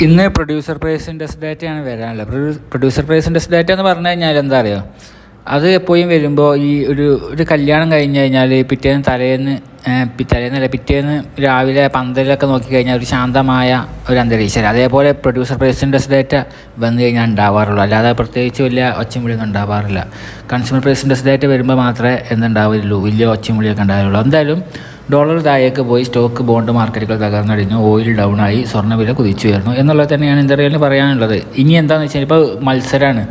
ഇന്ന് producer price index ഡാറ്റയാണ് വരാനുള്ളത്. പ്രൊഡ്യൂ- പ്രൊഡ്യൂസർ പ്രൈസ് ഇൻഡെക്സ് ഡാറ്റ എന്ന് പറഞ്ഞു കഴിഞ്ഞാൽ എന്താ അറിയോ? അത് എപ്പോഴും വരുമ്പോൾ ഈ ഒരു ഒരു കല്യാണം കഴിഞ്ഞ് കഴിഞ്ഞാൽ പിറ്റേന്ന് തലേന്ന് തലേന്നല്ല പിറ്റേന്ന് രാവിലെ പന്തലൊക്കെ നോക്കിക്കഴിഞ്ഞാൽ ഒരു ശാന്തമായ ഒരു അന്തരീക്ഷം. അതേപോലെ പ്രൊഡ്യൂസർ പ്രൈസ് ഡേറ്റ വന്നു കഴിഞ്ഞാൽ ഉണ്ടാവാറുള്ളൂ. അല്ലാതെ പ്രത്യേകിച്ച് വലിയ ഒച്ചയും വിളിയൊന്നും ഉണ്ടാവാറില്ല കൺസ്യൂമർ പ്രൈസ് ഡേറ്റ വരുമ്പോൾ മാത്രമേ എന്തുണ്ടാവുള്ളൂ വലിയ ഒച്ചയും വിളിയൊക്കെ ഉണ്ടാവുള്ളൂ എന്തായാലും ഡോളർ താഴേക്ക് പോയി സ്റ്റോക്ക് ബോണ്ട് മാർക്കറ്റുകൾ തകർന്നടിഞ്ഞു. ഓയിൽ ഡൗൺ ആയി സ്വർണവില കുതിച്ചു ഉയർന്നു എന്നുള്ളത് തന്നെയാണ് ഇന്ത്യയിൽ പറയാനുള്ളത്. ഇനി എന്താണെന്ന് വെച്ചാൽ ഇപ്പോൾ മത്സരമാണ്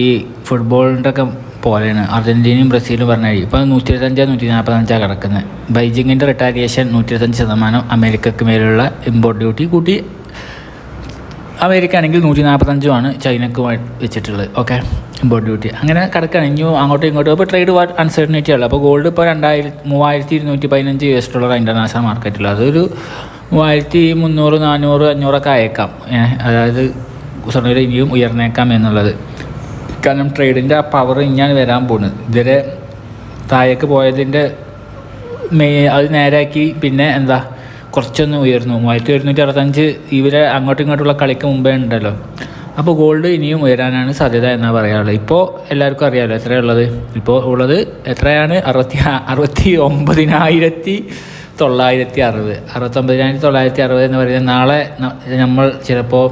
ഈ ഫുട്ബോളിന്റെ ഒക്കെ പോലെയാണ്. അർജന്റീനയും ബ്രസീലും പറഞ്ഞാൽ ഇപ്പോൾ നൂറ്റി ഇരുപത്തഞ്ച് നൂറ്റി നാൽപ്പത്തഞ്ചാണ് കിടക്കുന്നത് ബൈജിങ്ങിന്റെ റിട്ടാലിയേഷൻ നൂറ്റി ഇരുപത്തഞ്ച് ശതമാനം അമേരിക്കക്ക് മേലുള്ള ഇമ്പോർട്ട് ഡ്യൂട്ടി കൂട്ടി അമേരിക്ക ആണെങ്കിൽ നൂറ്റി നാൽപ്പത്തഞ്ചുമാണ് ചൈനക്ക് വെച്ചിട്ടുള്ളത്. ഓക്കെ ഇമ്പോർട്ട് ഡ്യൂട്ടി അങ്ങനെ കിടക്കുകയാണ് ഇനി അങ്ങോട്ടും ഇങ്ങോട്ടും. ഇപ്പോൾ ട്രേഡ് അൺസർട്ടനിറ്റി ഉള്ളത് അപ്പോൾ ഗോൾഡ് ഇപ്പോൾ രണ്ടായിരത്തി മൂവായിരത്തി ഇരുന്നൂറ്റി പതിനഞ്ച് യു എസ് ഡോളർ ഇന്റർനാഷണൽ മാർക്കറ്റിൽ അതൊരു മൂവായിരത്തി മുന്നൂറ് നാനൂറ് അഞ്ഞൂറൊക്കെ അയക്കാം. അതായത് സ്വർണ ഇനിയും ഉയർന്നേക്കാം എന്നുള്ളത്. കാരണം ട്രേഡിന്റെ ആ പവർ ഇനിയാണ് വരാൻ പോകുന്നത്. ഇതുവരെ താഴേക്ക് പോയതിന്റെ മെയ് അത് നേരാക്കി പിന്നെ എന്താ കുറച്ചൊന്ന് ഉയർന്നു. മൂവായിരത്തി ഒരുന്നൂറ്റി അറുപത്തഞ്ച് ഇവരെ അങ്ങോട്ടും ഇങ്ങോട്ടുള്ള കളിക്ക് മുമ്പേ ഉണ്ടല്ലോ. അപ്പോൾ ഗോൾഡ് ഇനിയും ഉയരാനാണ് സാധ്യത എന്നാണ് പറയാനുള്ളത്. ഇപ്പോൾ എല്ലാവർക്കും അറിയാമല്ലോ എത്രയുള്ളത്? ഇപ്പോൾ ഉള്ളത് എത്രയാണ്? അറുപത്തി അറുപത്തി ഒമ്പതിനായിരത്തി തൊള്ളായിരത്തി അറുപത്. അറുപത്തൊമ്പതിനായിരത്തി തൊള്ളായിരത്തി അറുപത് എന്ന് പറയുന്നത് നാളെ നമ്മൾ ചിലപ്പോൾ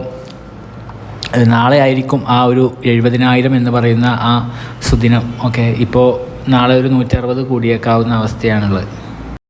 നാളെ ആയിരിക്കും ആ ഒരു എഴുപതിനായിരം എന്ന് പറയുന്ന ആ സുദിനം. ഓക്കെ ഇപ്പോൾ നാളെ ഒരു നൂറ്ററുപത് കൂടിയേക്കാവുന്ന അവസ്ഥയാണുള്ളത്.